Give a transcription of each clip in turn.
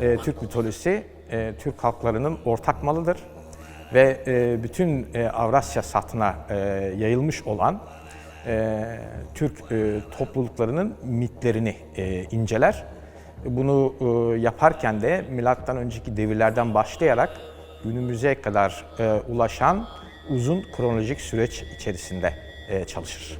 E, Türk mitolojisi e, Türk halklarının ortak malıdır ve e, bütün e, Avrasya satına yayılmış olan Türk topluluklarının mitlerini inceler. Bunu e, yaparken de milattan önceki devirlerden başlayarak günümüze kadar e, ulaşan uzun kronolojik süreç içerisinde e, çalışır.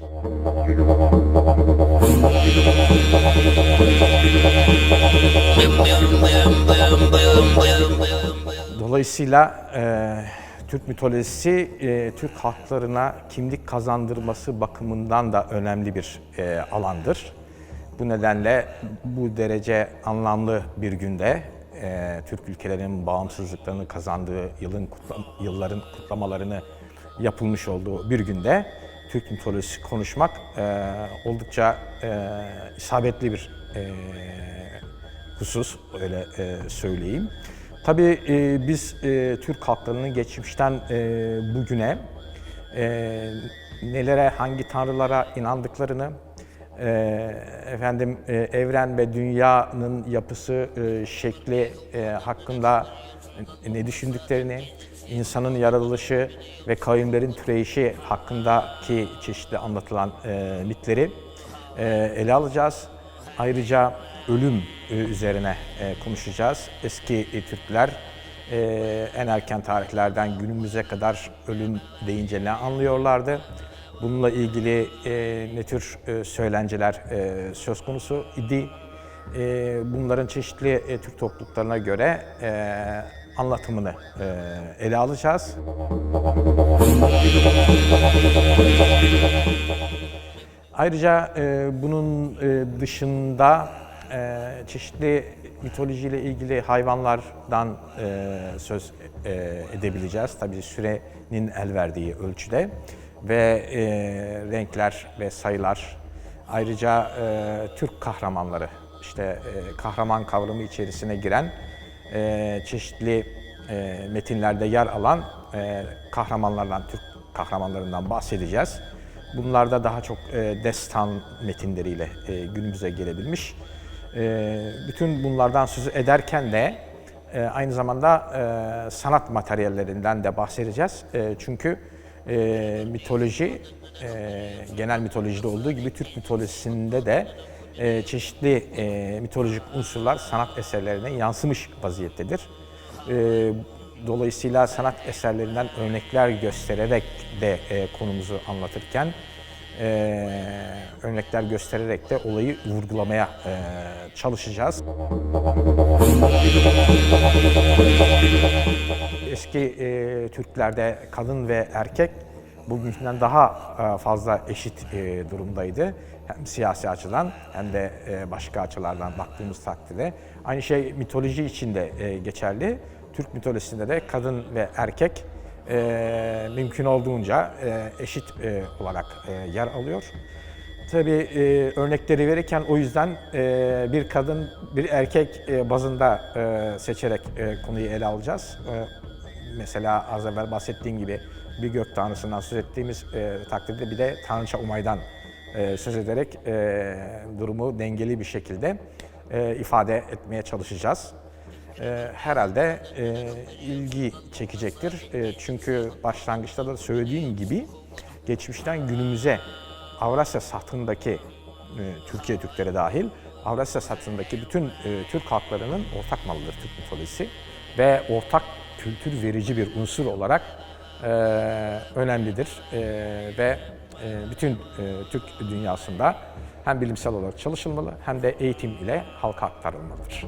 Dolayısıyla e, Türk mitolojisi e, Türk halklarına kimlik kazandırması bakımından da önemli bir e, alandır. Bu nedenle bu derece anlamlı bir günde e, Türk ülkelerinin bağımsızlıklarını kazandığı yılın kutla- yılların kutlamalarını yapılmış olduğu bir günde Türk mitolojisi konuşmak e, oldukça e, isabetli bir e, husus, öyle e, söyleyeyim. Tabii e, biz e, Türk halklarının geçmişten e, bugüne e, nelere, hangi tanrılara inandıklarını, e, efendim e, evren ve dünyanın yapısı, e, şekli e, hakkında ne düşündüklerini, insanın yaratılışı ve kavimlerin türeyişi hakkındaki çeşitli anlatılan e, mitleri e, ele alacağız. Ayrıca ölüm e, üzerine e, konuşacağız. Eski e, Türkler e, en erken tarihlerden günümüze kadar ölüm deyince ne anlıyorlardı? Bununla ilgili e, ne tür e, söylenceler e, söz konusu idi? E, bunların çeşitli e, Türk topluluklarına göre e, anlatımını e, ele alacağız. Ayrıca e, bunun e, dışında e, çeşitli mitolojiyle ilgili hayvanlardan e, söz e, edebileceğiz. Tabii sürenin el verdiği ölçüde ve e, renkler ve sayılar. Ayrıca e, Türk kahramanları, işte e, kahraman kavramı içerisine giren e, çeşitli e, metinlerde yer alan e, kahramanlardan, Türk kahramanlarından bahsedeceğiz. Bunlarda daha çok e, destan metinleriyle e, günümüze gelebilmiş. E, bütün bunlardan söz ederken de e, aynı zamanda e, sanat materyallerinden de bahsedeceğiz. E, çünkü e, mitoloji, e, genel mitolojide olduğu gibi Türk mitolojisinde de e, çeşitli e, mitolojik unsurlar sanat eserlerine yansımış vaziyettedir. E, Dolayısıyla sanat eserlerinden örnekler göstererek de e, konumuzu anlatırken e, örnekler göstererek de olayı vurgulamaya e, çalışacağız. Eski e, Türklerde kadın ve erkek bugünkünden daha e, fazla eşit e, durumdaydı. Hem siyasi açıdan hem de e, başka açılardan baktığımız takdirde. Aynı şey mitoloji için de e, geçerli. Türk mitolojisinde de kadın ve erkek e, mümkün olduğunca e, eşit e, olarak e, yer alıyor. Tabii e, örnekleri verirken o yüzden e, bir kadın, bir erkek e, bazında e, seçerek e, konuyu ele alacağız. E, mesela az evvel bahsettiğim gibi bir gök tanrısından söz ettiğimiz e, takdirde bir de Tanrıça Umay'dan e, söz ederek e, durumu dengeli bir şekilde e, ifade etmeye çalışacağız. E, herhalde e, ilgi çekecektir. E, çünkü başlangıçta da söylediğim gibi geçmişten günümüze Avrasya satındaki e, Türkiye Türkleri dahil Avrasya satındaki bütün e, Türk halklarının ortak malıdır Türk mitolojisi ve ortak kültür verici bir unsur olarak e, önemlidir E, ve e, bütün e, Türk dünyasında hem bilimsel olarak çalışılmalı hem de eğitim ile halka aktarılmalıdır.